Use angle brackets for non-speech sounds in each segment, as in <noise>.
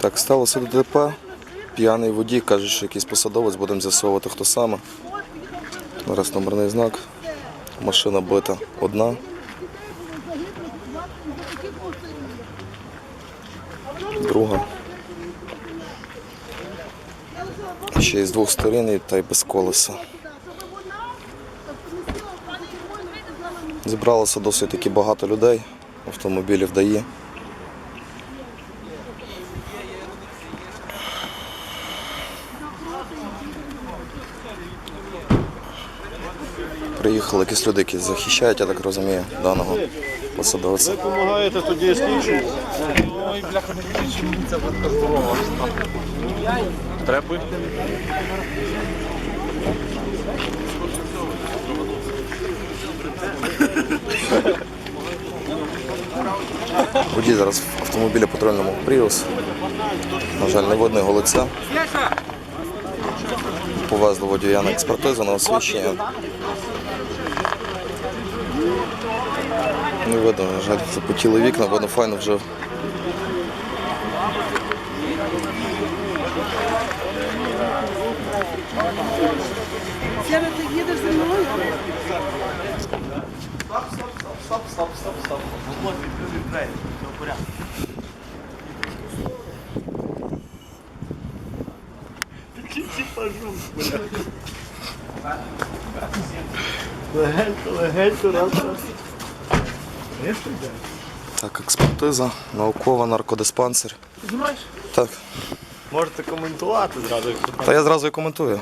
Так, сталося ДТП. П'яний водій, каже, що якийсь посадовець, будемо з'ясовувати, хто саме. Зараз номерний знак. Машина бита одна. Друга. Ще з двох сторін та й без колеса. Зібралося досить таки багато людей. Автомобілів дає. Приїхали якісь люди, які захищають, я так розумію, даного посадовця. Помагаєте тоді слідчу? Треба. Водій зараз в автомобілі патрульному Prius. На жаль, не видно його лиця. Повезли водія на експертизу, на освідчення. Не видно, на жаль, запотіли вікна, видно файно вже. Сєра, ти їдеш зі мною? Легенько, легенько, раз. Так, експертиза, наукова, наркодиспансер. Знаєш? Так. Можете коментувати зразу, Та я зразу і коментую.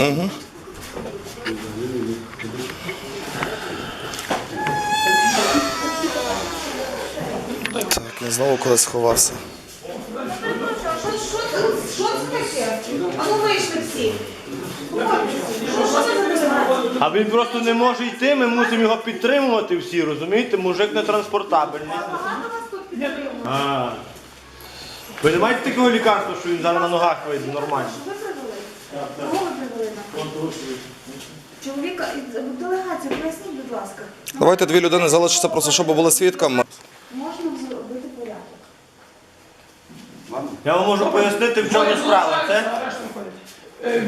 Угу. Так, він знову кудись сховався. Що це? Що це таке? А ну вийшли всі. Що що? А він просто не може йти, ми мусимо його підтримувати всі, розумієте? Мужик не транспортабельний. Вас тут. А. Ви не маєте такого лікарства, що він зараз на ногах вийде нормально? Ви привели? Кого ви привели? Чоловіка, делегацію, поясніть, будь ласка. Давайте дві людини залишаться просто, щоб були свідками. Можна зробити порядок. Я вам можу пояснити, в чому справа. Це,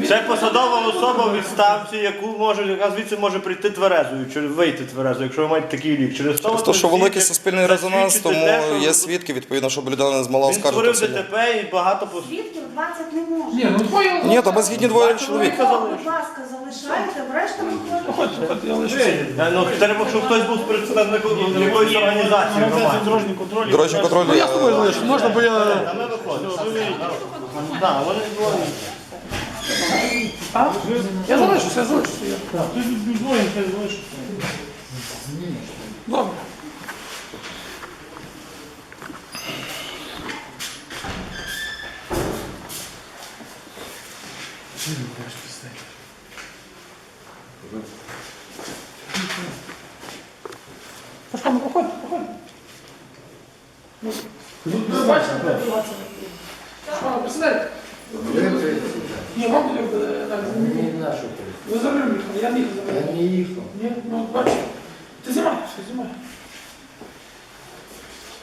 це посадова особа в відставці, яку може, яка звідси може прийти тверезою, чи вийти тверезою, якщо ви маєте такий лік. Через то, То, що великий суспільний резонанс, тому те, є свідки, відповідно, щоб людина не змогла Він створив в суді. ДТП і багато пос- Свідків 20 не може. Ні, ну твоє Ні, то ми згідні двоє чоловік. Кого, будь ласка, залишайте, решта виходить. Е, Ну, треба, щоб хтось був представником якоїсь організації. громадської. Дорожній контроль. Ну, я з тобою залишу, можна, бо я. Ми. Так, вони двоє. А? Я залишуся, я залишуся. я. Добре. Пашка, ну проходь, проходь. Ну, бачите, Пашка, присідайте. Ні, вам буде так. Ні, нашу Ви за рулем їхали, я не їхав за Я рулем. не їхав. Ні, ну бачиш. Ти знімай, все, знімай.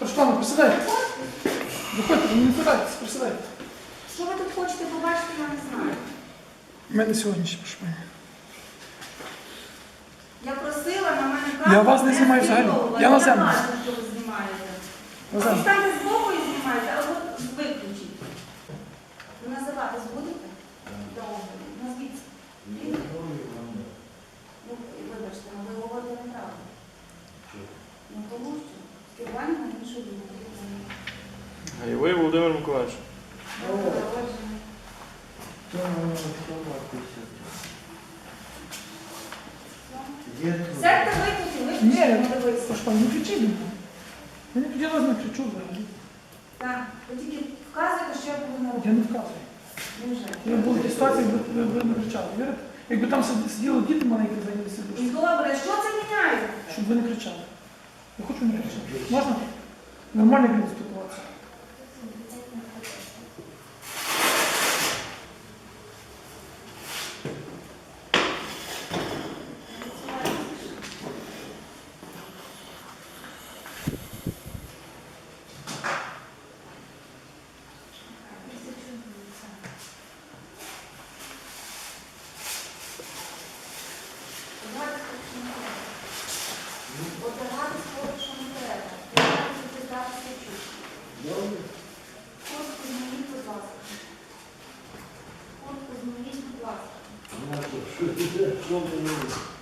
Руслана, присідайте. Виходьте, не питайтесь, присідайте. Що ви тут хочете побачити, я не знаю. У мене сьогодні ще прошу пані. Я просила на мене Я камеру вас не знімаю взагалі. Я на землю. землю. з боку і знімаєте, а от виключіть. Ви називатись будете? Добре. Назвіться. Ну, вибачте, ну, ви говорите неправду. Ну, тому що скерування на іншу думку. І ви, Володимир Миколаївич. Сядьте виключіть, Ні, виключіть, не дивися. Пашка, не кричи мені. Я не я кричу взагалі. Так, ви тільки вказуєте, що я повинна Я робити. не вказую. Дуже. Я був в ситуації, якби ви, не кричали. Вірите? Якби там сиділи діти маленькі зайнялися І душі, добре, що це міняє? щоб ви не кричали. Я хочу не кричати. Можна? Нормально буде Yol <laughs> deniyoruz.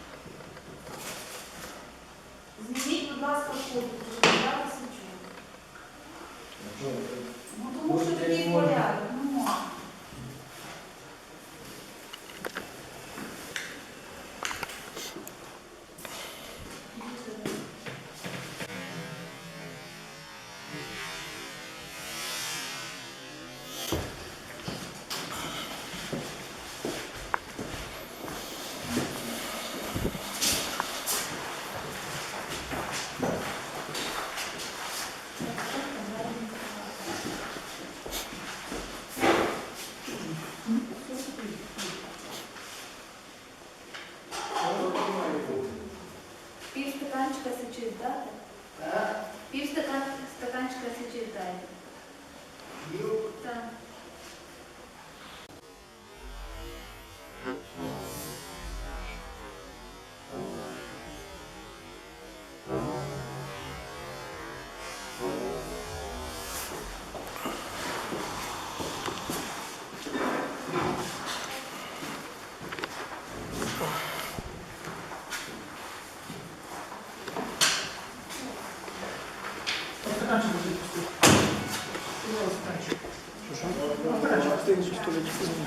Стаканчик пустий, лежить, що лежить.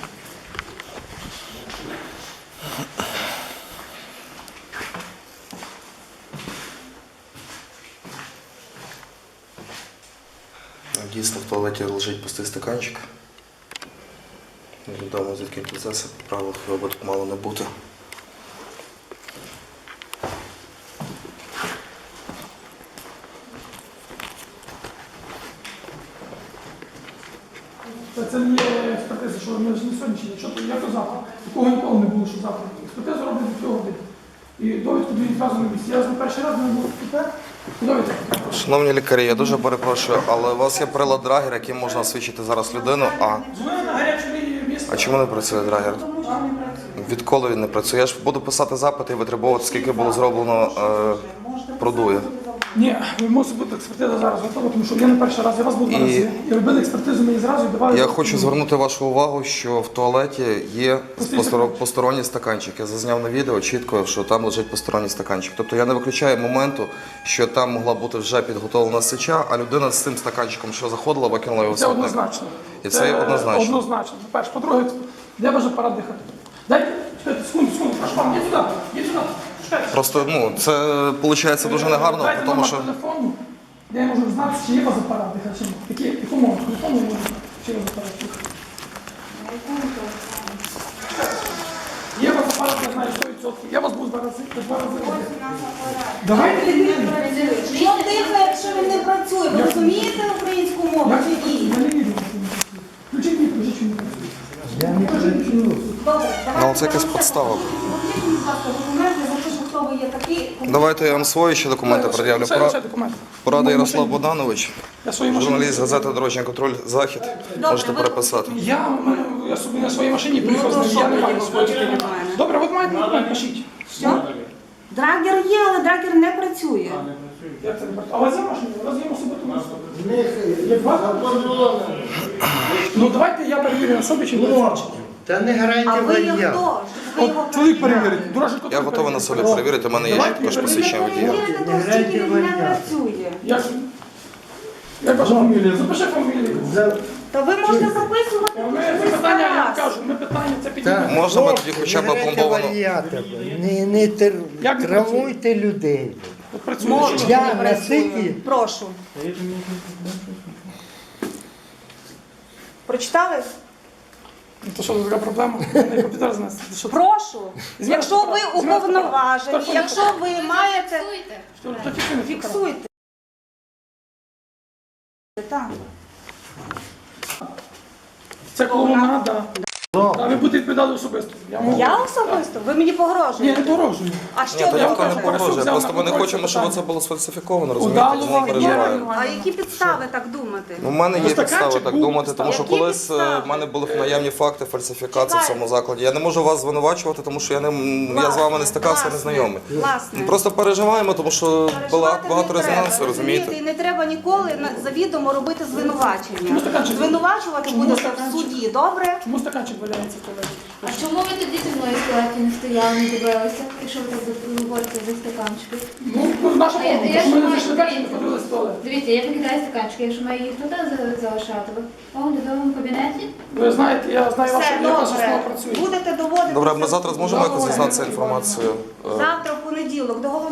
Дійсно, в туалеті лежить пустий стаканчик. Невідомо звідки процеси, правил випадок мало не бути. Та це не є експертиза, що ми ж не сьогоднішні, що то як то завтра. Такого ніколи не було, що завтра. Експертизу роблять до цього години. І довідку дають відразу на місці. Я ж на перший раз не був тепер. Довідку. Шановні лікарі, я дуже перепрошую, але у вас є прилад драгер, яким можна освічити зараз людину. А, Дзвони на гарячу лінію міста. а чому не працює драгер? Відколи він не працює? Я ж буду писати запити і витребовувати, скільки було зроблено е, продує. Ні, ви мусить бути експертиза зараз готова, тому що я не перший раз, я вас був два І- рази. І робили експертизу мені зразу давали. Я хочу звернути вашу увагу, що в туалеті є посторо- посторонній стаканчик. Я зазняв на відео чітко, що там лежить посторонній стаканчик. Тобто я не виключаю моменту, що там могла бути вже підготовлена сеча, а людина з цим стаканчиком, що заходила, викинула його в Це смітник. однозначно. І це однозначно. Однозначно. По-перше, по-друге, де ваш апарат дихати? Дайте, чекайте, секунду, секунду, прошу вам, йдіть сюди, йдіть сюди. Просто ну це виходить дуже негарно, Дайте тому номер що телефону, де я можу знати, чи є у вас апарат ні. Які, яку мову телефону я можу знати, чи є у вас апарат. Є у вас апарат, я знаю 100%. Я вас був два рази, два рази. Давайте Що дихає, якщо він не працює? Ви розумієте українську мову Я чи ні? я не відео. Включіть мені, не працює. Я не кажу, чи не працює. Добре, Ну, це якась підстава. Покажіть, будь ласка, документи, є такий. давайте я вам свої ще документи пред'явлю. Ще- Пора- документи. Порада Ярослав Богданович, Я свої машині. журналіст газети Дорожній контроль Захід. Можете ви- переписати. Я, я собі на своїй машині приїхав з ним, я не маю свого. Добре, от маєте документ, пишіть. Що? Драгер є, але драгер не працює. Як це не працює? А у вас є машина? У вас є особисто машина? Є кордони. Ну давайте я перевірю на собі, чи не. Та не А ви є варіант. хто? От чоловік перевірить, дорожній Я готовий на собі перевірити, у мене є також посвідчення водія. не працює. Як, як ваша фамілія? Запиши фамілію. Та ви можете записувати Ми це питання, я вам кажу, ми питання це Так. підіймемо. Можна ми тоді хоча б не грайте. Не, не тер... Як травмуйте людей. От. Я на ситі. Прошу. Прочитали? Ну, То що, така проблема? Не комп'ютер знести. Ти що? Прошу. Зміна Якщо ви уповноважені, якщо ви маєте, Фіксуйте. то фіксуйте. Так. Це колонада. А ви будете відповідати особисто. Я, можу. Я особисто? Ви мені Ні, погрожуєте? не погрожую. А що ви явка не кажу, погрожує. Просто ми не хочемо, щоб це було сфальсифіковано, розумієте? Тому переживаю. А які підстави так думати? Ну, У мене є Ну, стаканчик підстави так був, думати, тому що колись е, в мене були наявні факти фальсифікації в Чекайте. цьому закладі. Я не можу вас звинувачувати, тому що я не м, я з вами не стикався, не знайомий. Власне. Ну, Просто переживаємо, тому що Переживати багато, багато не треба, резонансу, розумієте? І не треба ніколи на- завідомо робити звинувачення. Чому стаканчик? Звинувачувати будете в суді, добре? Чому стаканчик валяється туалеті? А чому ви тоді зі мною в туалеті не стояли, не дивилися, якщо ви так говорите за стаканчики? Ну, наша я- я ж маю дивіться. подивилися туалет. Дивіться, я викидаю стаканчики, якщо маю їх туди за- залишати, ви в оглядовому кабінеті? Ви знаєте, я знаю Все як ваша добре. працює. Будете доводити. Добре, ми завтра зможемо якось дізнатися інформацію. Е, Завтра в понеділок до головного